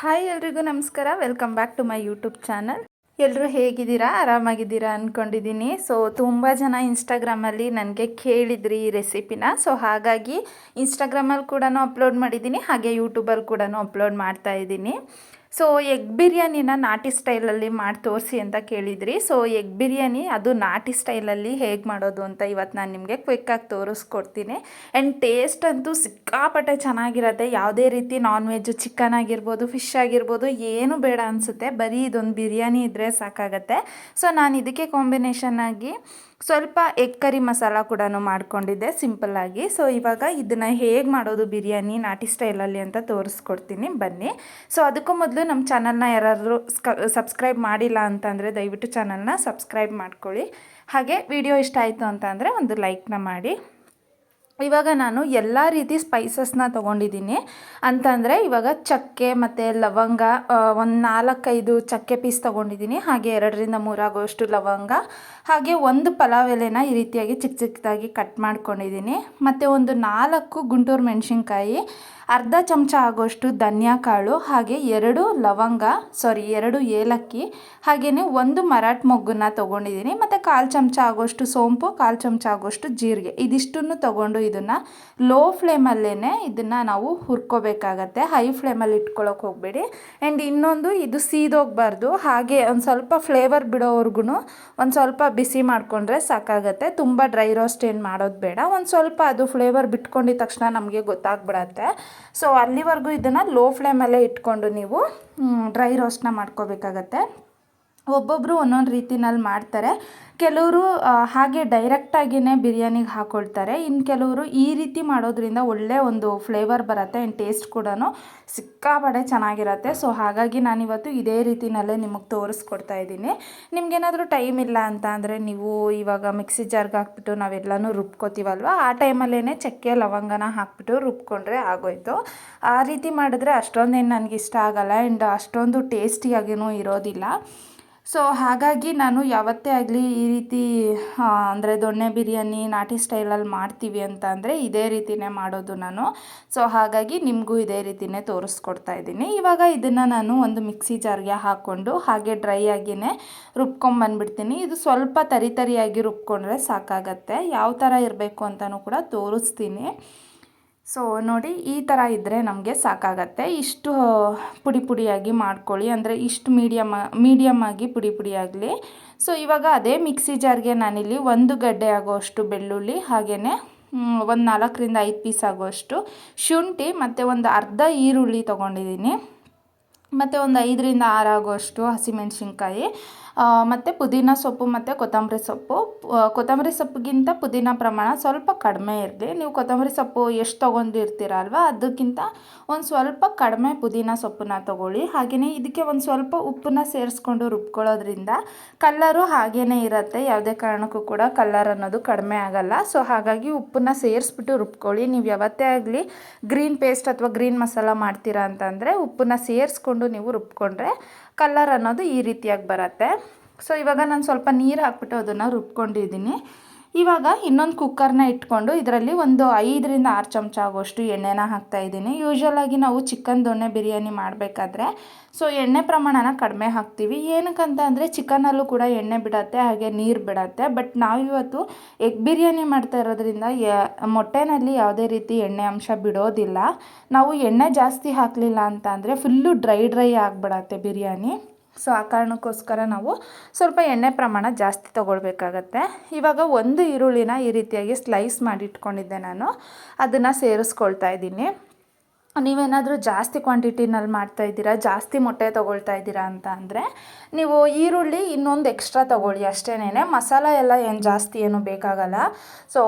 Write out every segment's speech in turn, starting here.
Hi ಎಲ್ರಿಗೂ ನಮಸ್ಕಾರ. Welcome back to my YouTube channel ಎಲ್ಲರೂ ಹೇಗಿದ್ದೀರಾ? ಆರಾಮಾಗಿದ್ದೀರಾ ಅಂದ್ಕೊಂಡಿದ್ದೀನಿ ಸೊ ತುಂಬ ಜನ ಇನ್ಸ್ಟಾಗ್ರಾಮಲ್ಲಿ ನನಗೆ ಕೇಳಿದ್ರಿ ಈ ರೆಸಿಪಿನ ಸೊ ಹಾಗಾಗಿ ಇನ್ಸ್ಟಾಗ್ರಾಮಲ್ಲಿ ಕೂಡ ಅಪ್ಲೋಡ್ ಮಾಡಿದ್ದೀನಿ, ಹಾಗೆ ಯೂಟ್ಯೂಬಲ್ಲಿ ಕೂಡ ಅಪ್ಲೋಡ್ ಮಾಡ್ತಾ ಇದ್ದೀನಿ. ಸೊ ಎಗ್ ಬಿರಿಯಾನಿನ ನಾಟಿ ಸ್ಟೈಲಲ್ಲಿ ಮಾಡಿ ತೋರಿಸಿ ಅಂತ ಕೇಳಿದ್ರಿ. ಸೊ ಎಗ್ ಬಿರಿಯಾನಿ ಅದು ನಾಟಿ ಸ್ಟೈಲಲ್ಲಿ ಹೇಗೆ ಮಾಡೋದು ಅಂತ ಇವತ್ತು ನಾನು ನಿಮಗೆ ಕ್ವಿಕ್ಕಾಗಿ ತೋರಿಸ್ಕೊಡ್ತೀನಿ. ಆ್ಯಂಡ್ ಟೇಸ್ಟ್ ಅಂತೂ ಸಿಕ್ಕಾಪಟ್ಟೆ ಚೆನ್ನಾಗಿರುತ್ತೆ. ಯಾವುದೇ ರೀತಿ ನಾನ್ ವೆಜ್ ಚಿಕನ್ ಆಗಿರ್ಬೋದು ಫಿಶ್ ಆಗಿರ್ಬೋದು, ಏನು ಬೇಡ ಅನಿಸುತ್ತೆ. ಬರೀ ಇದೊಂದು ಬಿರಿಯಾನಿ ಇದ್ದರೆ ಸಾಕಾಗತ್ತೆ. ಸೊ ನಾನು ಇದಕ್ಕೆ ಕಾಂಬಿನೇಷನ್ ಆಗಿ ಸ್ವಲ್ಪ ಎಗ್ ಕರಿ ಮಸಾಲ ಕೂಡ ಮಾಡ್ಕೊಂಡಿದ್ದೆ ಸಿಂಪಲ್ಲಾಗಿ ಸೊ ಇವಾಗ ಇದನ್ನು ಹೇಗೆ ಮಾಡೋದು ಬಿರಿಯಾನಿ ನಾಟಿ ಸ್ಟೈಲಲ್ಲಿ ಅಂತ ತೋರಿಸ್ಕೊಡ್ತೀನಿ. ಬನ್ನಿ. ಸೊ ಅದಕ್ಕೂ ಮೊದಲು ನಮ್ಮ ಚಾನಲ್ನ ಯಾರಾದರೂ ಸಬ್ಸ್ಕ್ರೈಬ್ ಮಾಡಿಲ್ಲ ಅಂತಂದರೆ ದಯವಿಟ್ಟು ಚಾನಲ್ನ ಸಬ್ಸ್ಕ್ರೈಬ್ ಮಾಡ್ಕೊಳ್ಳಿ. ಹಾಗೆ ವಿಡಿಯೋ ಇಷ್ಟ ಆಯಿತು ಅಂತ ಅಂದರೆ ಒಂದು ಲೈಕ್ನ ಮಾಡಿ. ಇವಾಗ ನಾನು ಎಲ್ಲ ರೀತಿ ಸ್ಪೈಸಸ್ನ ತೊಗೊಂಡಿದ್ದೀನಿ. ಅಂತಂದರೆ ಇವಾಗ ಚಕ್ಕೆ ಮತ್ತು ಲವಂಗ ಒಂದು ನಾಲ್ಕೈದು ಚಕ್ಕೆ ಪೀಸ್ ತೊಗೊಂಡಿದ್ದೀನಿ. ಹಾಗೆ ಎರಡರಿಂದ ಮೂರಾಗುವಷ್ಟು ಲವಂಗ, ಹಾಗೆ ಒಂದು ಪಲಾವ್ ಎಲೆನ ಈ ರೀತಿಯಾಗಿ ಚಿಕ್ಕ ಚಿಕ್ಕದಾಗಿ ಕಟ್ ಮಾಡ್ಕೊಂಡಿದ್ದೀನಿ. ಮತ್ತು ಒಂದು ನಾಲ್ಕು ಗುಂಟೂರು ಮೆಣಸಿನ್ಕಾಯಿ ಅರ್ಧ ಚಮಚ ಆಗೋಷ್ಟು ಧನಿಯಾ ಕಾಳು, ಹಾಗೆ ಎರಡು ಲವಂಗ ಸಾರಿ ಎರಡು ಏಲಕ್ಕಿ ಹಾಗೆಯೇ ಒಂದು ಮರಾಠ ಮೊಗ್ಗನ್ನ ತೊಗೊಂಡಿದ್ದೀನಿ. ಮತ್ತು ಕಾಲು ಚಮಚ ಆಗೋಷ್ಟು ಸೋಂಪು, ಕಾಲು ಚಮಚ ಆಗೋಷ್ಟು ಜೀರಿಗೆ. ಇದಿಷ್ಟನ್ನು ತೊಗೊಂಡು ಇದನ್ನು ಲೋ ಫ್ಲೇಮಲ್ಲೇ ಇದನ್ನು ನಾವು ಹುರ್ಕೋಬೇಕಾಗತ್ತೆ. ಹೈ ಫ್ಲೇಮಲ್ಲಿ ಇಟ್ಕೊಳಕ್ಕೆ ಹೋಗಬೇಡಿ. ಆ್ಯಂಡ್ ಇನ್ನೊಂದು, ಇದು ಸೀದೋಗಬಾರ್ದು. ಹಾಗೆ ಒಂದು ಸ್ವಲ್ಪ ಫ್ಲೇವರ್ ಬಿಡೋವರೆಗೂ ಒಂದು ಸ್ವಲ್ಪ ಬಿಸಿ ಮಾಡಿಕೊಂಡ್ರೆ ಸಾಕಾಗತ್ತೆ. ತುಂಬ ಡ್ರೈ ರೋಸ್ಟ್ ಏನು ಮಾಡೋದು ಬೇಡ. ಒಂದು ಸ್ವಲ್ಪ ಅದು ಫ್ಲೇವರ್ ಬಿಟ್ಕೊಂಡಿದ ತಕ್ಷಣ ನಮಗೆ ಗೊತ್ತಾಗ್ಬಿಡತ್ತೆ. ಸೊ ಅಲ್ಲಿವರೆಗೂ ಇದನ್ನು ಲೋ ಫ್ಲೇಮಲ್ಲೇ ಇಟ್ಕೊಂಡು ನೀವು ಡ್ರೈ ರೋಸ್ಟ್ನ ಮಾಡ್ಕೋಬೇಕಾಗತ್ತೆ. ಒಬ್ಬೊಬ್ಬರು ಒಂದೊಂದು ರೀತಿನಲ್ಲಿ ಮಾಡ್ತಾರೆ. ಕೆಲವರು ಹಾಗೆ ಡೈರೆಕ್ಟಾಗಿಯೇ ಬಿರಿಯಾನಿಗೆ ಹಾಕ್ಕೊಳ್ತಾರೆ ಇನ್ನು ಕೆಲವರು ಈ ರೀತಿ ಮಾಡೋದ್ರಿಂದ ಒಳ್ಳೆಯ ಒಂದು ಫ್ಲೇವರ್ ಬರುತ್ತೆ ಆ್ಯಂಡ್ ಟೇಸ್ಟ್ ಕೂಡ ಸಿಕ್ಕಾಪಡೆ ಚೆನ್ನಾಗಿರುತ್ತೆ. ಸೊ ಹಾಗಾಗಿ ನಾನಿವತ್ತು ಇದೇ ರೀತಿನಲ್ಲೇ ನಿಮಗೆ ತೋರಿಸ್ಕೊಡ್ತಾ ಇದ್ದೀನಿ. ನಿಮಗೇನಾದರೂ ಟೈಮ್ ಇಲ್ಲ ಅಂತ ಅಂದರೆ ನೀವು ಇವಾಗ ಮಿಕ್ಸಿ ಜಾರ್ಗೆ ಹಾಕ್ಬಿಟ್ಟು ನಾವೆಲ್ಲನೂ ರುಬ್ಕೋತೀವಲ್ವ? ಆ ಟೈಮಲ್ಲೇ ಚಕ್ಕೆ, ಲವಂಗನ ಹಾಕ್ಬಿಟ್ಟು ರುಬ್ಕೊಂಡ್ರೆ ಆಗೋಯ್ತು. ಆ ರೀತಿ ಮಾಡಿದ್ರೆ ಅಷ್ಟೊಂದೇನು ನನಗೆ ಇಷ್ಟ ಆಗಲ್ಲ ಆ್ಯಂಡ್ ಅಷ್ಟೊಂದು ಟೇಸ್ಟಿಯಾಗಿಯೂ ಇರೋದಿಲ್ಲ. ಸೊ ಹಾಗಾಗಿ ನಾನು ಯಾವತ್ತೇ ಆಗಲಿ ಈ ರೀತಿ ಅಂದರೆ ದೊಣ್ಣೆ ಬಿರಿಯಾನಿ ನಾಟಿ ಸ್ಟೈಲಲ್ಲಿ ಮಾಡ್ತೀವಿ ಅಂತ ಅಂದರೆ ಇದೇ ರೀತಿನೇ ಮಾಡೋದು ನಾನು. ಸೊ ಹಾಗಾಗಿ ನಿಮಗೂ ಇದೇ ರೀತಿನೇ ತೋರಿಸ್ಕೊಡ್ತಾ ಇದ್ದೀನಿ. ಇವಾಗ ಇದನ್ನು ನಾನು ಒಂದು ಮಿಕ್ಸಿ ಜಾರ್ಗೆ ಹಾಕ್ಕೊಂಡು ಹಾಗೆ ಡ್ರೈ ಆಗಿಯೇ ರುಬ್ಕೊಂಬಂದ್ಬಿಡ್ತೀನಿ ಇದು ಸ್ವಲ್ಪ ತರಿತರಿಯಾಗಿ ರುಬ್ಕೊಂಡ್ರೆ ಸಾಕಾಗತ್ತೆ. ಯಾವ ಥರ ಇರಬೇಕು ಅಂತಲೂ ಕೂಡ ತೋರಿಸ್ತೀನಿ. ಸೊ ನೋಡಿ, ಈ ಥರ ಇದ್ದರೆ ನಮಗೆ ಸಾಕಾಗತ್ತೆ. ಇಷ್ಟು ಪುಡಿ ಪುಡಿಯಾಗಿ ಮಾಡ್ಕೊಳ್ಳಿ. ಅಂದರೆ ಇಷ್ಟು ಮೀಡಿಯಮ್ ಮೀಡಿಯಮ್ ಆಗಿ ಪುಡಿ ಪುಡಿಯಾಗಲಿ ಸೊ ಇವಾಗ ಅದೇ ಮಿಕ್ಸಿ ಜಾರ್ಗೆ ನಾನಿಲ್ಲಿ ಒಂದು ಗಡ್ಡೆ ಆಗೋಷ್ಟು ಬೆಳ್ಳುಳ್ಳಿ ಹಾಗೆಯೇ ಒಂದು ನಾಲ್ಕರಿಂದ ಐದು ಪೀಸ್ ಆಗೋಷ್ಟು ಶುಂಠಿ, ಮತ್ತು ಒಂದು ಅರ್ಧ ಈರುಳ್ಳಿ ತೊಗೊಂಡಿದ್ದೀನಿ. ಮತ್ತು ಒಂದು ಐದರಿಂದ ಆರು ಆಗುವಷ್ಟು ಹಸಿಮೆಣ್ಸಿನ್ಕಾಯಿ. ಮತ್ತು ಪುದೀನ ಸೊಪ್ಪು ಮತ್ತು ಕೊತ್ತಂಬರಿ ಸೊಪ್ಪು. ಕೊತ್ತಂಬರಿ ಸೊಪ್ಪಿಗಿಂತ ಪುದೀನ ಪ್ರಮಾಣ ಸ್ವಲ್ಪ ಕಡಿಮೆ ಇರಲಿ. ನೀವು ಕೊತ್ತಂಬರಿ ಸೊಪ್ಪು ಎಷ್ಟು ತೊಗೊಂಡಿರ್ತೀರ ಅಲ್ವಾ? ಅದಕ್ಕಿಂತ ಒಂದು ಸ್ವಲ್ಪ ಕಡಿಮೆ ಪುದೀನ ಸೊಪ್ಪನ್ನ ತೊಗೊಳ್ಳಿ. ಹಾಗೆಯೇ ಇದಕ್ಕೆ ಒಂದು ಸ್ವಲ್ಪ ಉಪ್ಪನ್ನ ಸೇರಿಸ್ಕೊಂಡು ರುಬ್ಕೊಳ್ಳೋದ್ರಿಂದ ಕಲ್ಲರು ಹಾಗೇ ಇರುತ್ತೆ. ಯಾವುದೇ ಕಾರಣಕ್ಕೂ ಕೂಡ ಕಲ್ಲರ್ ಅನ್ನೋದು ಕಡಿಮೆ ಆಗಲ್ಲ. ಸೊ, ಹಾಗಾಗಿ ಉಪ್ಪನ್ನ ಸೇರಿಸ್ಬಿಟ್ಟು ರುಬ್ಕೊಳ್ಳಿ. ನೀವು ಯಾವತ್ತೇ ಆಗಲಿ ಗ್ರೀನ್ ಪೇಸ್ಟ್ ಅಥವಾ ಗ್ರೀನ್ ಮಸಾಲ ಮಾಡ್ತೀರಾ ಅಂತಂದರೆ ಉಪ್ಪನ್ನ ಸೇರಿಸ್ಕೊಂಡು ನೀವು ರುಬ್ಕೊಂಡ್ರೆ ಕಲ್ಲರ್ ಅನ್ನೋದು ಈ ರೀತಿಯಾಗಿ ಬರುತ್ತೆ. ಸೊ ಇವಾಗ ನಾನು ಸ್ವಲ್ಪ ನೀರು ಹಾಕ್ಬಿಟ್ಟು ಅದನ್ನು ರುಬ್ಕೊಂಡಿದ್ದೀನಿ. ಇವಾಗ ಇನ್ನೊಂದು ಕುಕ್ಕರ್ನ ಇಟ್ಕೊಂಡು ಇದರಲ್ಲಿ ಒಂದು ಐದರಿಂದ ಆರು ಚಮಚ ಆಗೋಷ್ಟು ಎಣ್ಣೆನ ಹಾಕ್ತಾಯಿದ್ದೀನಿ ಯೂಶ್ವಲಾಗಿ ನಾವು ಚಿಕನ್ ದೊಣ್ಣೆ ಬಿರಿಯಾನಿ ಮಾಡಬೇಕಾದ್ರೆ ಸೊ ಎಣ್ಣೆ ಪ್ರಮಾಣನ ಕಡಿಮೆ ಹಾಕ್ತೀವಿ. ಏನಕ್ಕಂತ ಅಂದರೆ ಚಿಕನಲ್ಲೂ ಕೂಡ ಎಣ್ಣೆ ಬಿಡತ್ತೆ, ಹಾಗೆ ನೀರು ಬಿಡತ್ತೆ. ಬಟ್ ನಾವಿವತ್ತು ಎಗ್ ಬಿರಿಯಾನಿ ಮಾಡ್ತಾ ಇರೋದ್ರಿಂದ ಮೊಟ್ಟೆನಲ್ಲಿ ಯಾವುದೇ ರೀತಿ ಎಣ್ಣೆ ಅಂಶ ಬಿಡೋದಿಲ್ಲ. ನಾವು ಎಣ್ಣೆ ಜಾಸ್ತಿ ಹಾಕಲಿಲ್ಲ ಅಂತ ಅಂದರೆ ಫುಲ್ಲು ಡ್ರೈ ಡ್ರೈ ಆಗಿಬಿಡತ್ತೆ ಬಿರಿಯಾನಿ. ಸೊ ಆ ಕಾರಣಕ್ಕೋಸ್ಕರ ನಾವು ಸ್ವಲ್ಪ ಎಣ್ಣೆ ಪ್ರಮಾಣ ಜಾಸ್ತಿ ತೊಗೊಳ್ಬೇಕಾಗತ್ತೆ. ಇವಾಗ ಒಂದು ಈರುಳ್ಳಿನ ಈ ರೀತಿಯಾಗಿ ಸ್ಲೈಸ್ ಮಾಡಿ ಇಟ್ಕೊಂಡಿದ್ದೆ ನಾನು. ಅದನ್ನು ಸೇರಿಸ್ಕೊಳ್ತಾ ಇದ್ದೀನಿ. ನೀವೇನಾದರೂ ಜಾಸ್ತಿ ಕ್ವಾಂಟಿಟಿನಲ್ಲಿ ಮಾಡ್ತಾ ಇದ್ದೀರಾ, ಜಾಸ್ತಿ ಮೊಟ್ಟೆ ತೊಗೊಳ್ತಾ ಇದ್ದೀರಾ ಅಂತ ಅಂದರೆ, ನೀವು ಈರುಳ್ಳಿ ಇನ್ನೊಂದು ಎಕ್ಸ್ಟ್ರಾ ತೊಗೊಳ್ಳಿ ಅಷ್ಟೇನೆ ಮಸಾಲ ಎಲ್ಲ ಏನು ಜಾಸ್ತಿ ಏನು ಬೇಕಾಗಲ್ಲ. ಸೊ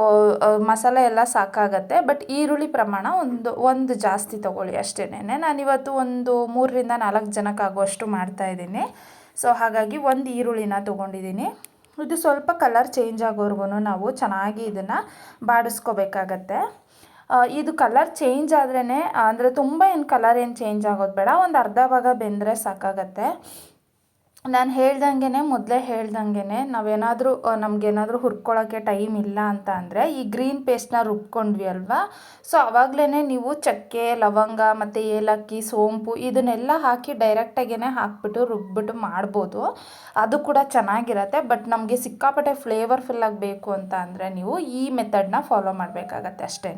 ಮಸಾಲ ಎಲ್ಲ ಸಾಕಾಗತ್ತೆ. ಬಟ್ ಈರುಳ್ಳಿ ಪ್ರಮಾಣ ಒಂದು ಒಂದು ಜಾಸ್ತಿ ತೊಗೊಳ್ಳಿ ಅಷ್ಟೇನೆ ನಾನಿವತ್ತು ಒಂದು ಮೂರರಿಂದ ನಾಲ್ಕು ಜನಕ್ಕಾಗುವಷ್ಟು ಮಾಡ್ತಾಯಿದ್ದೀನಿ ಸೊ ಹಾಗಾಗಿ ಒಂದು ಈರುಳ್ಳಿನ ತೊಗೊಂಡಿದ್ದೀನಿ. ಇದು ಸ್ವಲ್ಪ ಕಲರ್ ಚೇಂಜ್ ಆಗೋರ್ಗು ನಾವು ಚೆನ್ನಾಗಿ ಇದನ್ನು ಬಾಡಿಸ್ಕೋಬೇಕಾಗತ್ತೆ. ಇದು ಕಲರ್ ಚೇಂಜ್ ಆದ್ರೇ ಅಂದರೆ ತುಂಬ ಏನು ಕಲರ್ ಏನು ಚೇಂಜ್ ಆಗೋದು ಬೇಡ, ಒಂದು ಅರ್ಧ ಭಾಗ ಬೆಂದರೆ ಸಾಕಾಗತ್ತೆ. ನಾನು ಹೇಳ್ದಂಗೆ ಮೊದಲೇ ಹೇಳ್ದಂಗೆ ನಾವೇನಾದರೂ ನಮಗೇನಾದರೂ ಹುರ್ಕೊಳ್ಳೋಕ್ಕೆ ಟೈಮ್ ಇಲ್ಲ ಅಂತ ಅಂದರೆ ಈ ಗ್ರೀನ್ ಪೇಸ್ಟ್ನ ರುಬ್ಕೊಂಡ್ವಿ ಅಲ್ವಾ? ಸೊ ಆವಾಗಲೇ ನೀವು ಚಕ್ಕೆ, ಲವಂಗ ಮತ್ತು ಏಲಕ್ಕಿ, ಸೋಂಪು ಇದನ್ನೆಲ್ಲ ಹಾಕಿ ಡೈರೆಕ್ಟಾಗೇ ಹಾಕ್ಬಿಟ್ಟು ರುಬ್ಬಿಟ್ಟು ಮಾಡ್ಬೋದು. ಅದು ಕೂಡ ಚೆನ್ನಾಗಿರತ್ತೆ. ಬಟ್ ನಮಗೆ ಸಿಕ್ಕಾಪಟ್ಟೆ ಫ್ಲೇವರ್ಫುಲ್ಲಾಗಿ ಬೇಕು ಅಂತ ಅಂದರೆ ನೀವು ಈ ಮೆಥಡ್ನ ಫಾಲೋ ಮಾಡಬೇಕಾಗತ್ತೆ ಅಷ್ಟೇ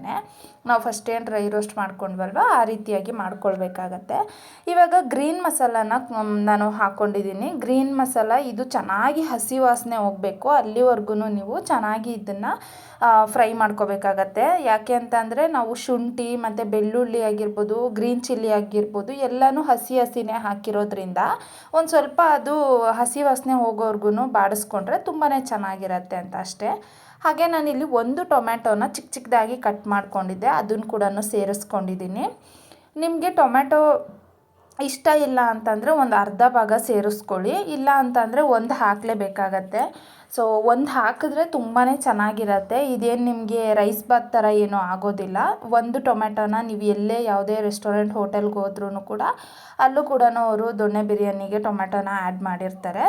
ನಾವು ಫಸ್ಟ್ ಏನು ಡ್ರೈ ರೋಸ್ಟ್ ಮಾಡ್ಕೊಂಡ್ವಲ್ವ? ಆ ರೀತಿಯಾಗಿ ಮಾಡ್ಕೊಳ್ಬೇಕಾಗತ್ತೆ. ಇವಾಗ ಗ್ರೀನ್ ಮಸಾಲಾನ ನಾನು ಹಾಕ್ಕೊಂಡಿದ್ದೀನಿ ಗ್ರೀನ್ ಮಸಾಲ, ಇದು ಚೆನ್ನಾಗಿ ಹಸಿ ವಾಸನೆ ಹೋಗಬೇಕು. ಅಲ್ಲಿವರೆಗೂ ನೀವು ಚೆನ್ನಾಗಿ ಇದನ್ನು ಫ್ರೈ ಮಾಡ್ಕೋಬೇಕಾಗತ್ತೆ. ಯಾಕೆ ಅಂತ ಅಂದರೆ ನಾವು ಶುಂಠಿ ಮತ್ತು ಬೆಳ್ಳುಳ್ಳಿ ಆಗಿರ್ಬೋದು, ಗ್ರೀನ್ ಚಿಲ್ಲಿ ಆಗಿರ್ಬೋದು, ಎಲ್ಲನೂ ಹಸಿ ಹಸಿನೇ ಹಾಕಿರೋದ್ರಿಂದ ಒಂದು ಸ್ವಲ್ಪ ಅದು ಹಸಿ ವಾಸನೆ ಹೋಗೋರ್ಗು ಬಾಡಿಸ್ಕೊಂಡ್ರೆ ತುಂಬಾ ಚೆನ್ನಾಗಿರತ್ತೆ ಅಂತ ಅಷ್ಟೇ. ಹಾಗೆ ನಾನಿಲ್ಲಿ ಒಂದು ಟೊಮ್ಯಾಟೋನ ಚಿಕ್ಕ ಚಿಕ್ಕದಾಗಿ ಕಟ್ ಮಾಡ್ಕೊಂಡಿದ್ದೆ. ಅದನ್ನು ಕೂಡ ಸೇರಿಸ್ಕೊಂಡಿದ್ದೀನಿ. ನಿಮಗೆ ಟೊಮ್ಯಾಟೊ ಇಷ್ಟ ಇಲ್ಲ ಅಂತಂದರೆ ಒಂದು ಅರ್ಧ ಭಾಗ ಸೇರಿಸ್ಕೊಳ್ಳಿ. ಇಲ್ಲ ಅಂತಂದರೆ ಒಂದು ಹಾಕಲೇಬೇಕಾಗತ್ತೆ ಸೊ ಒಂದು ಹಾಕಿದ್ರೆ ತುಂಬಾ ಚೆನ್ನಾಗಿರತ್ತೆ. ಇದೇನು ನಿಮಗೆ ರೈಸ್ ಬಾತ್ ಥರ ಏನೂ ಆಗೋದಿಲ್ಲ. ಒಂದು ಟೊಮೆಟೊನ ನೀವು ಎಲ್ಲೇ ಯಾವುದೇ ರೆಸ್ಟೋರೆಂಟ್ ಹೋಟೆಲ್ಗೆ ಹೋದ್ರೂ ಕೂಡ ಅಲ್ಲೂ ಕೂಡ ಅವರು ದೊಣ್ಣೆ ಬಿರಿಯಾನಿಗೆ ಟೊಮೆಟೊನ ಆ್ಯಡ್ ಮಾಡಿರ್ತಾರೆ.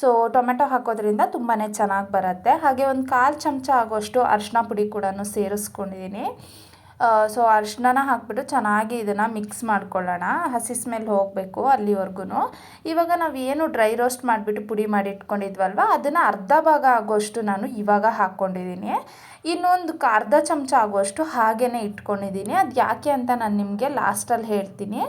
ಸೊ ಟೊಮೆಟೊ ಹಾಕೋದ್ರಿಂದ ತುಂಬಾ ಚೆನ್ನಾಗಿ ಬರುತ್ತೆ. ಹಾಗೆ ಒಂದು ಕಾಲು ಚಮಚ ಆಗೋಷ್ಟು ಅರಿಶಿನ ಪುಡಿ ಕೂಡ ಸೇರಿಸ್ಕೊಂಡಿದ್ದೀನಿ ಸೊ ಅರ್ಶಿನ ಹಾಕ್ಬಿಟ್ಟು ಚೆನ್ನಾಗಿ ಇದನ್ನು ಮಿಕ್ಸ್ ಮಾಡ್ಕೊಳ್ಳೋಣ. ಹಸಿ ಸ್ಮೆಲ್ ಹೋಗಬೇಕು ಅಲ್ಲಿವರೆಗೂ ಇವಾಗ ನಾವು ಏನು ಡ್ರೈ ರೋಸ್ಟ್ ಮಾಡಿಬಿಟ್ಟು ಪುಡಿ ಮಾಡಿ ಇಟ್ಕೊಂಡಿದ್ವಲ್ವ, ಅದನ್ನು ಅರ್ಧ ಭಾಗ ಆಗೋಷ್ಟು ನಾನು ಇವಾಗ ಹಾಕ್ಕೊಂಡಿದ್ದೀನಿ ಇನ್ನೊಂದು ಅರ್ಧ ಚಮಚ ಆಗುವಷ್ಟು ಹಾಗೇ ಇಟ್ಕೊಂಡಿದ್ದೀನಿ ಅದು ಯಾಕೆ ಅಂತ ನಾನು ನಿಮಗೆ ಲಾಸ್ಟಲ್ಲಿ ಹೇಳ್ತೀನಿ.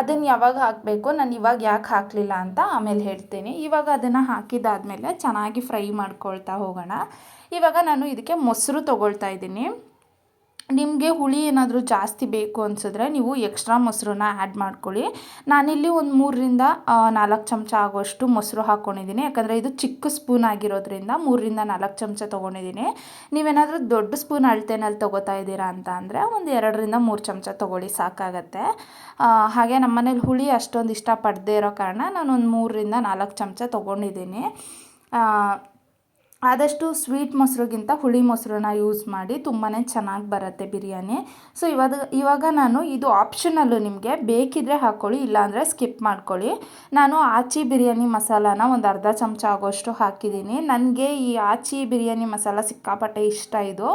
ಅದನ್ನು ಯಾವಾಗ ಹಾಕಬೇಕು, ನಾನು ಇವಾಗ ಯಾಕೆ ಹಾಕಲಿಲ್ಲ ಅಂತ ಆಮೇಲೆ ಹೇಳ್ತೀನಿ. ಇವಾಗ ಅದನ್ನು ಹಾಕಿದಾದ್ಮೇಲೆ ಚೆನ್ನಾಗಿ ಫ್ರೈ ಮಾಡ್ಕೊಳ್ತಾ ಹೋಗೋಣ. ಇವಾಗ ನಾನು ಇದಕ್ಕೆ ಮೊಸರು ತೊಗೊಳ್ತಾ ಇದ್ದೀನಿ. ನಿಮಗೆ ಹುಳಿ ಏನಾದರೂ ಜಾಸ್ತಿ ಬೇಕು ಅನಿಸಿದ್ರೆ ನೀವು ಎಕ್ಸ್ಟ್ರಾ ಮೊಸರನ್ನ ಆ್ಯಡ್ ಮಾಡ್ಕೊಳ್ಳಿ. ನಾನಿಲ್ಲಿ ಒಂದು ಮೂರರಿಂದ ನಾಲ್ಕು ಚಮಚ ಆಗುವಷ್ಟು ಮೊಸರು ಹಾಕ್ಕೊಂಡಿದ್ದೀನಿ ಯಾಕಂದರೆ ಇದು ಚಿಕ್ಕ ಸ್ಪೂನ್ ಆಗಿರೋದ್ರಿಂದ ಮೂರರಿಂದ ನಾಲ್ಕು ಚಮಚ ತೊಗೊಂಡಿದ್ದೀನಿ. ನೀವೇನಾದರೂ ದೊಡ್ಡ ಸ್ಪೂನ್ ಅಳತೆನಲ್ಲಿ ತೊಗೋತಾ ಇದ್ದೀರಾ ಅಂತ ಅಂದರೆ ಒಂದು ಎರಡರಿಂದ ಮೂರು ಚಮಚ ತೊಗೊಳ್ಳಿ, ಸಾಕಾಗತ್ತೆ. ಹಾಗೆ ನಮ್ಮ ಮನೇಲಿ ಹುಳಿ ಅಷ್ಟೊಂದು ಇಷ್ಟಪಡದೇ ಇರೋ ಕಾರಣ ನಾನು ಒಂದು ಮೂರರಿಂದ ನಾಲ್ಕು ಚಮಚ ತೊಗೊಂಡಿದ್ದೀನಿ. ಆದಷ್ಟು ಸ್ವೀಟ್ ಮೊಸರಿಗಿಂತ ಹುಳಿ ಮೊಸರನ್ನ ಯೂಸ್ ಮಾಡಿ ತುಂಬಾ ಚೆನ್ನಾಗಿ ಬರುತ್ತೆ ಬಿರಿಯಾನಿ. ಸೊ, ಇವಾಗ ಇವಾಗ ನಾನು ಇದು ಆಪ್ಷನಲ್ಲು ನಿಮಗೆ ಬೇಕಿದ್ದರೆ ಹಾಕ್ಕೊಳ್ಳಿ ಇಲ್ಲಾಂದರೆ ಸ್ಕಿಪ್ ಮಾಡ್ಕೊಳ್ಳಿ. ನಾನು ಆಚಿ ಬಿರಿಯಾನಿ ಮಸಾಲಾನ ಒಂದು ಅರ್ಧ ಚಮಚ ಆಗೋಷ್ಟು ಹಾಕಿದ್ದೀನಿ. ನನಗೆ ಈ ಆಚಿ ಬಿರಿಯಾನಿ ಮಸಾಲ ಸಿಕ್ಕಾಪಟ್ಟೆ ಇಷ್ಟ ಇದು.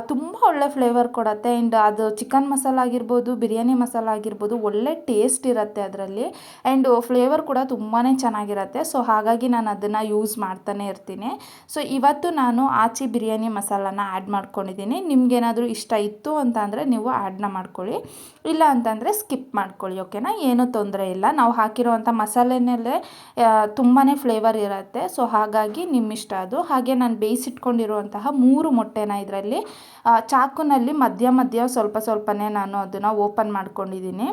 ತುಂಬ ಒಳ್ಳೆ ಫ್ಲೇವರ್ ಕೊಡುತ್ತೆ. ಆ್ಯಂಡ್ ಅದು ಚಿಕನ್ ಮಸಾಲ ಆಗಿರ್ಬೋದು, ಬಿರಿಯಾನಿ ಮಸಾಲ ಆಗಿರ್ಬೋದು, ಒಳ್ಳೆ ಟೇಸ್ಟ್ ಇರುತ್ತೆ ಅದರಲ್ಲಿ. ಆ್ಯಂಡ್ ಫ್ಲೇವರ್ ಕೂಡ ತುಂಬಾ ಚೆನ್ನಾಗಿರುತ್ತೆ. ಸೊ ಹಾಗಾಗಿ ನಾನು ಅದನ್ನು ಯೂಸ್ ಮಾಡ್ತಾನೆ ಇರ್ತೀನಿ. ಸೊ ಇವತ್ತು ನಾನು ಆಚಿ ಬಿರಿಯಾನಿ ಮಸಾಲಾನ ಆ್ಯಡ್ ಮಾಡ್ಕೊಂಡಿದ್ದೀನಿ. ನಿಮಗೇನಾದರೂ ಇಷ್ಟ ಇತ್ತು ಅಂತ ಅಂದರೆ ನೀವು ಆ್ಯಡ್ನ ಮಾಡ್ಕೊಳ್ಳಿ. ಇಲ್ಲ ಅಂತಂದರೆ ಸ್ಕಿಪ್ ಮಾಡ್ಕೊಳ್ಳಿ, ಓಕೆನಾ? ಏನೂ ತೊಂದರೆ ಇಲ್ಲ. ನಾವು ಹಾಕಿರೋವಂಥ ಮಸಾಲೆನಲ್ಲೇ ತುಂಬಾ ಫ್ಲೇವರ್ ಇರುತ್ತೆ. ಸೊ, ಹಾಗಾಗಿ ನಿಮ್ಮಿಷ್ಟ ಅದು. ಹಾಗೆ ನಾನು ಬೇಯಿಸಿಟ್ಕೊಂಡಿರುವಂತಹ ಮೂರು ಮೊಟ್ಟೆನ ಇದರಲ್ಲಿ ಚಾಕುನಲ್ಲಿ ಮಧ್ಯ ಮಧ್ಯ ಸ್ವಲ್ಪ ಸ್ವಲ್ಪನೇ ನಾನು ಅದನ್ನು ಓಪನ್ ಮಾಡ್ಕೊಂಡಿದ್ದೀನಿ.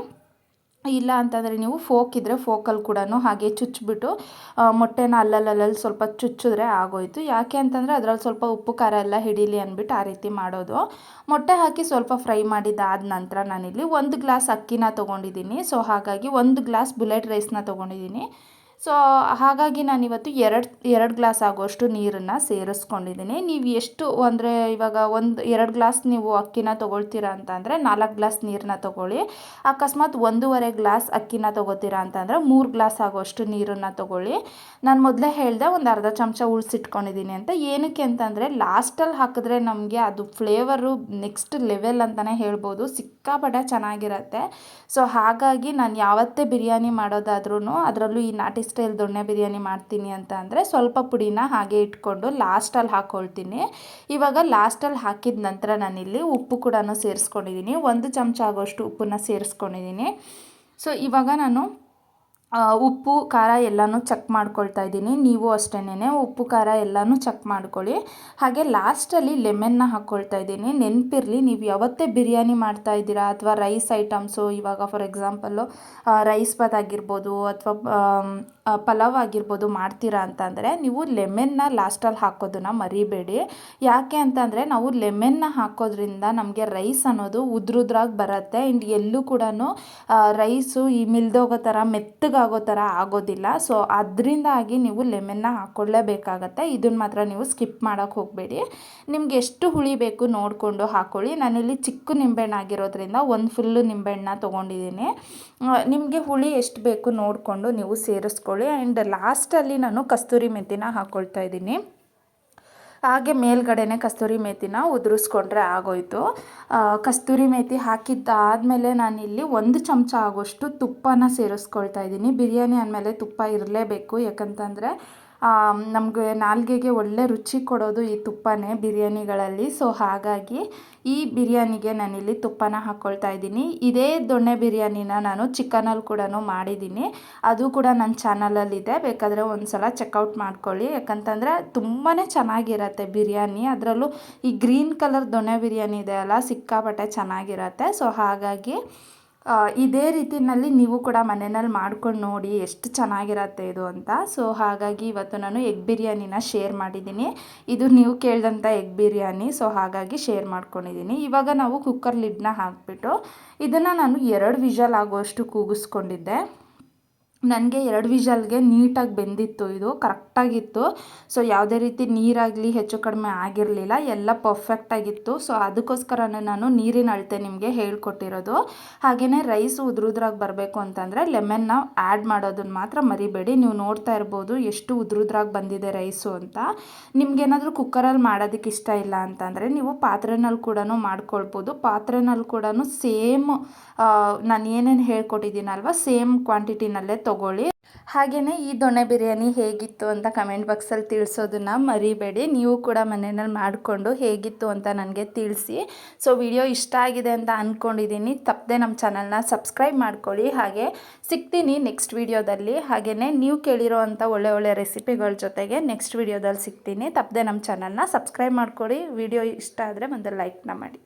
ಇಲ್ಲ ಅಂತಂದರೆ ನೀವು ಫೋಕ್ ಇದ್ದರೆ ಫೋಕಲ್ಲಿ ಕೂಡ ಹಾಗೆ ಚುಚ್ಚಿಬಿಟ್ಟು ಮೊಟ್ಟೆನ ಅಲ್ಲಲ್ಲಲ್ಲಿ ಸ್ವಲ್ಪ ಚುಚ್ಚಿದ್ರೆ ಆಗೋಯಿತು. ಯಾಕೆ ಅಂತಂದರೆ ಅದರಲ್ಲಿ ಸ್ವಲ್ಪ ಉಪ್ಪು, ಖಾರ ಎಲ್ಲ ಹಿಡೀಲಿ ಅಂದ್ಬಿಟ್ಟು ಆ ರೀತಿ ಮಾಡೋದು. ಮೊಟ್ಟೆ ಹಾಕಿ ಸ್ವಲ್ಪ ಫ್ರೈ ಮಾಡಿದ್ದಾದ ನಂತರ ನಾನಿಲ್ಲಿ ಒಂದು ಗ್ಲಾಸ್ ಅಕ್ಕಿನ ತೊಗೊಂಡಿದ್ದೀನಿ. ಸೊ, ಹಾಗಾಗಿ ಒಂದು ಗ್ಲಾಸ್ ಬುಲೆಟ್ ರೈಸ್ನ ತೊಗೊಂಡಿದ್ದೀನಿ. ಸೊ, ಹಾಗಾಗಿ ನಾನಿವತ್ತು ಎರಡು ಎರಡು ಗ್ಲಾಸ್ ಆಗುವಷ್ಟು ನೀರನ್ನು ಸೇರಿಸ್ಕೊಂಡಿದ್ದೀನಿ. ನೀವು ಎಷ್ಟು, ಅಂದರೆ ಇವಾಗ ಒಂದು, ಎರಡು ಗ್ಲಾಸ್ ನೀವು ಅಕ್ಕಿನ ತೊಗೊಳ್ತೀರಾ ಅಂತಂದರೆ ನಾಲ್ಕು ಗ್ಲಾಸ್ ನೀರನ್ನ ತೊಗೊಳ್ಳಿ. ಅಕಸ್ಮಾತ್ ಒಂದೂವರೆ ಗ್ಲಾಸ್ ಅಕ್ಕಿನ ತೊಗೋತೀರಾ ಅಂತಂದರೆ ಮೂರು ಗ್ಲಾಸ್ ಆಗುವಷ್ಟು ನೀರನ್ನು ತೊಗೊಳ್ಳಿ. ನಾನು ಮೊದಲೇ ಹೇಳಿದೆ ಒಂದು ಅರ್ಧ ಚಮಚ ಉಳಿಸಿಟ್ಕೊಂಡಿದ್ದೀನಿ ಅಂತ. ಏನಕ್ಕೆ ಅಂತಂದರೆ ಲಾಸ್ಟಲ್ಲಿ ಹಾಕಿದ್ರೆ ನಮಗೆ ಅದು ಫ್ಲೇವರು ನೆಕ್ಸ್ಟ್ ಲೆವೆಲ್ ಅಂತಲೇ ಹೇಳ್ಬೋದು. ಸಿಕ್ಕಾಪಟ್ಟೆ ಚೆನ್ನಾಗಿರುತ್ತೆ. ಸೊ, ಹಾಗಾಗಿ ನಾನು ಯಾವತ್ತೇ ಬಿರಿಯಾನಿ ಮಾಡೋದಾದ್ರೂ ಅದರಲ್ಲೂ ಈ ನಾಟಿ ಸ್ಟೈಲ್ ದೊಣ್ಣೆ ಬಿರಿಯಾನಿ ಮಾಡ್ತೀನಿ ಅಂತ ಅಂದರೆ ಸ್ವಲ್ಪ ಪುಡಿನ ಹಾಗೆ ಇಟ್ಕೊಂಡು ಲಾಸ್ಟಲ್ಲಿ ಹಾಕ್ಕೊಳ್ತೀನಿ ಇವಾಗ ಲಾಸ್ಟಲ್ಲಿ ಹಾಕಿದ ನಂತರ ನಾನಿಲ್ಲಿ ಉಪ್ಪು ಕೂಡ ಸೇರಿಸ್ಕೊಂಡಿದ್ದೀನಿ ಒಂದು ಚಮಚ ಆಗೋಷ್ಟು ಉಪ್ಪನ್ನು ಸೇರಿಸ್ಕೊಂಡಿದ್ದೀನಿ ಸೊ ಇವಾಗ ನಾನು ಉಪ್ಪು, ಖಾರ ಎಲ್ಲನೂ ಚೆಕ್ ಮಾಡ್ಕೊಳ್ತಾ ಇದ್ದೀನಿ. ನೀವು ಅಷ್ಟೇನೆ ಉಪ್ಪು, ಖಾರ ಎಲ್ಲನೂ ಚೆಕ್ ಮಾಡ್ಕೊಳ್ಳಿ. ಹಾಗೆ ಲಾಸ್ಟಲ್ಲಿ ಲೆಮನ್ನ ಹಾಕ್ಕೊಳ್ತಾ ಇದ್ದೀನಿ. ನೆನಪಿರಲಿ, ನೀವು ಯಾವತ್ತೇ ಬಿರಿಯಾನಿ ಮಾಡ್ತಾ ಇದ್ದೀರಾ, ಅಥವಾ ರೈಸ್ ಐಟಮ್ಸು ಇವಾಗ ಫಾರ್ ಎಕ್ಸಾಂಪಲ್ಲು ರೈಸ್ ಬಾತ್ ಆಗಿರ್ಬೋದು, ಅಥವಾ ಪಲಾವ್ ಆಗಿರ್ಬೋದು ಮಾಡ್ತೀರಾ ಅಂತಂದರೆ ನೀವು ಲೆಮನ್ನ ಲಾಸ್ಟಲ್ಲಿ ಹಾಕೋದನ್ನು ಮರಿಬೇಡಿ. ಯಾಕೆ ಅಂತಂದರೆ ನಾವು ಲೆಮೆನ್ನ ಹಾಕೋದ್ರಿಂದ ನಮಗೆ ರೈಸ್ ಅನ್ನೋದು ಉದ್ರುದ್ರಾಗಿ ಬರುತ್ತೆ. ಆ್ಯಂಡ್ ಎಲ್ಲೂ ಕೂಡ ರೈಸು ಈ ಮಿಲ್ದೋಗೋ ಥರ ಮೆತ್ತಗೆ ಆಗೋ ಥರ ಆಗೋದಿಲ್ಲ. ಸೊ ಅದರಿಂದಾಗಿ ನೀವು ಲೆಮನ್ನ ಹಾಕ್ಕೊಳ್ಳೇಬೇಕಾಗತ್ತೆ ಇದನ್ನು ಮಾತ್ರ ನೀವು ಸ್ಕಿಪ್ ಮಾಡೋಕ್ಕೆ ಹೋಗಬೇಡಿ. ನಿಮ್ಗೆ ಎಷ್ಟು ಹುಳಿ ಬೇಕು ನೋಡಿಕೊಂಡು ಹಾಕ್ಕೊಳ್ಳಿ ನಾನಿಲ್ಲಿ ಚಿಕ್ಕ ನಿಂಬೆಹಣ್ಣು ಆಗಿರೋದ್ರಿಂದ ಒಂದು ಫುಲ್ಲು ನಿಂಬೆಹಣ್ಣನ್ನ ತೊಗೊಂಡಿದ್ದೀನಿ. ನಿಮಗೆ ಹುಳಿ ಎಷ್ಟು ಬೇಕು ನೋಡಿಕೊಂಡು ನೀವು ಸೇರಿಸ್ಕೊಳ್ಳಿ. ಆ್ಯಂಡ್ ಲಾಸ್ಟಲ್ಲಿ ನಾನು ಕಸ್ತೂರಿ ಮೆಂತಿನ ಹಾಕ್ಕೊಳ್ತಾ ಇದ್ದೀನಿ. ಹಾಗೆ ಮೇಲ್ಗಡೆನೆ ಕಸ್ತೂರಿ ಮೇತಿನ ಉದುರಿಸ್ಕೊಂಡ್ರೆ ಆಗೋಯಿತು. ಕಸ್ತೂರಿ ಮೇಥಿ ಹಾಕಿದ್ದಾದಮೇಲೆ ನಾನಿಲ್ಲಿ ಒಂದು ಚಮಚ ಆಗೋಷ್ಟು ತುಪ್ಪನ ಸೇರಿಸ್ಕೊಳ್ತಾ ಇದ್ದೀನಿ. ಬಿರಿಯಾನಿ ಅಂದಮೇಲೆ ತುಪ್ಪ ಇರಲೇಬೇಕು. ಯಾಕಂತಂದರೆ ನಮಗೆ ನಾಲ್ಗೆಗೆ ಒಳ್ಳೆ ರುಚಿ ಕೊಡೋದು ಈ ತುಪ್ಪನೇ ಬಿರಿಯಾನಿಗಳಲ್ಲಿ. ಸೊ ಹಾಗಾಗಿ ಈ ಬಿರಿಯಾನಿಗೆ ನಾನಿಲ್ಲಿ ತುಪ್ಪನ ಹಾಕ್ಕೊಳ್ತಾ ಇದ್ದೀನಿ. ಇದೇ ದೊಣ್ಣೆ ಬಿರಿಯಾನಿನ ನಾನು ಚಿಕನಲ್ಲಿ ಕೂಡ ಮಾಡಿದ್ದೀನಿ. ಅದು ಕೂಡ ನನ್ನ ಚಾನಲಲ್ಲಿದೆ. ಬೇಕಾದರೆ ಒಂದು ಸಲ ಚೆಕ್ಔಟ್ ಮಾಡ್ಕೊಳ್ಳಿ. ಯಾಕಂತಂದರೆ ತುಂಬಾ ಚೆನ್ನಾಗಿರತ್ತೆ ಬಿರಿಯಾನಿ. ಅದರಲ್ಲೂ ಈ ಗ್ರೀನ್ ಕಲರ್ ದೊಣ್ಣೆ ಬಿರಿಯಾನಿ ಇದೆ ಅಲ್ಲ, ಸಿಕ್ಕಾಪಟ್ಟೆ ಚೆನ್ನಾಗಿರತ್ತೆ. ಸೊ ಹಾಗಾಗಿ ಇದೇ ರೀತಿಯಲ್ಲಿ ನೀವು ಕೂಡ ಮನೆಯಲ್ಲಿ ಮಾಡ್ಕೊಂಡು ನೋಡಿ ಎಷ್ಟು ಚೆನ್ನಾಗಿರತ್ತೆ ಇದು ಅಂತ. ಸೊ ಹಾಗಾಗಿ ಇವತ್ತು ನಾನು ಎಗ್ ಬಿರಿಯಾನಿನ ಶೇರ್ ಮಾಡಿದ್ದೀನಿ. ಇದು ನೀವು ಕೇಳಿದಂಥ ಎಗ್ ಬಿರಿಯಾನಿ ಸೊ ಹಾಗಾಗಿ ಶೇರ್ ಮಾಡ್ಕೊಂಡಿದ್ದೀನಿ. ಇವಾಗ ನಾವು ಕುಕ್ಕರ್ ಲಿಡ್ನ ಹಾಕಿಬಿಟ್ಟು ಇದನ್ನು ನಾನು ಎರಡು ವಿಷಲ್ ಆಗುವಷ್ಟು ಕೂಗಿಸ್ಕೊಂಡಿದ್ದೆ. ನನಗೆ ಎರಡು ವಿಷಲ್ಗೆ ನೀಟಾಗಿ ಬೆಂದಿತ್ತು ಇದು, ಕರೆಕ್ಟಾಗಿತ್ತು. ಸೊ, ಯಾವುದೇ ರೀತಿ ನೀರಾಗಲಿ ಹೆಚ್ಚು ಕಡಿಮೆ ಆಗಿರಲಿಲ್ಲ, ಎಲ್ಲ ಪರ್ಫೆಕ್ಟಾಗಿತ್ತು ಸೊ, ಅದಕ್ಕೋಸ್ಕರನೇ ನಾನು ನೀರಿನ ಅಳತೆ ನಿಮಗೆ ಹೇಳ್ಕೊಟ್ಟಿರೋದು. ಹಾಗೆಯೇ ರೈಸ್ ಉದ್ರುದ್ರಾಗಿ ಬರಬೇಕು ಅಂತಂದರೆ ಲೆಮನ್ನ ಆ್ಯಡ್ ಮಾಡೋದನ್ನು ಮಾತ್ರ ಮರಿಬೇಡಿ. ನೀವು ನೋಡ್ತಾ ಇರ್ಬೋದು ಎಷ್ಟು ಉದ್ರುದ್ರಾಗಿ ಬಂದಿದೆ ರೈಸು ಅಂತ. ನಿಮ್ಗೇನಾದರೂ ಕುಕ್ಕರಲ್ಲಿ ಮಾಡೋದಕ್ಕೆ ಇಷ್ಟ ಇಲ್ಲ ಅಂತಂದರೆ ನೀವು ಪಾತ್ರೆನಲ್ಲಿ ಕೂಡ ಮಾಡ್ಕೊಳ್ಬೋದು. ಪಾತ್ರೆನಲ್ಲಿ ಕೂಡ ಸೇಮ್ ನಾನು ಏನೇನು ಹೇಳ್ಕೊಟ್ಟಿದ್ದೀನಲ್ವ ಸೇಮ್ ಕ್ವಾಂಟಿಟಿನಲ್ಲೇ ತೊಗೊಳ್ಳಿ. ಹಾಗೆಯೇ ಈ ದೊಣ್ಣೆ ಬಿರಿಯಾನಿ ಹೇಗಿತ್ತು ಅಂತ ಕಮೆಂಟ್ ಬಾಕ್ಸಲ್ಲಿ ತಿಳಿಸೋದನ್ನು ಮರಿಬೇಡಿ. ನೀವು ಕೂಡ ಮನೆಯಲ್ಲಿ ಮಾಡಿಕೊಂಡು ಹೇಗಿತ್ತು ಅಂತ ನನಗೆ ತಿಳಿಸಿ. ಸೊ, ವಿಡಿಯೋ ಇಷ್ಟ ಆಗಿದೆ ಅಂತ ಅಂದ್ಕೊಂಡಿದ್ದೀನಿ ತಪ್ಪದೆ ನಮ್ಮ ಚಾನಲ್ನ ಸಬ್ಸ್ಕ್ರೈಬ್ ಮಾಡ್ಕೊಳ್ಳಿ. ಹಾಗೆ ಸಿಗ್ತೀನಿ ನೆಕ್ಸ್ಟ್ ವಿಡಿಯೋದಲ್ಲಿ. ಹಾಗೆಯೇ ನೀವು ಕೇಳಿರೋ ಅಂಥ ಒಳ್ಳೆ ಒಳ್ಳೆ ರೆಸಿಪಿಗಳ ಜೊತೆಗೆ ನೆಕ್ಸ್ಟ್ ವಿಡಿಯೋದಲ್ಲಿ ಸಿಗ್ತೀನಿ. ತಪ್ಪದೆ ನಮ್ಮ ಚಾನಲ್ನ ಸಬ್ಸ್ಕ್ರೈಬ್ ಮಾಡ್ಕೊಳ್ಳಿ. ವಿಡಿಯೋ ಇಷ್ಟ ಆದರೆ ಒಂದು ಲೈಕ್ನ ಮಾಡಿ.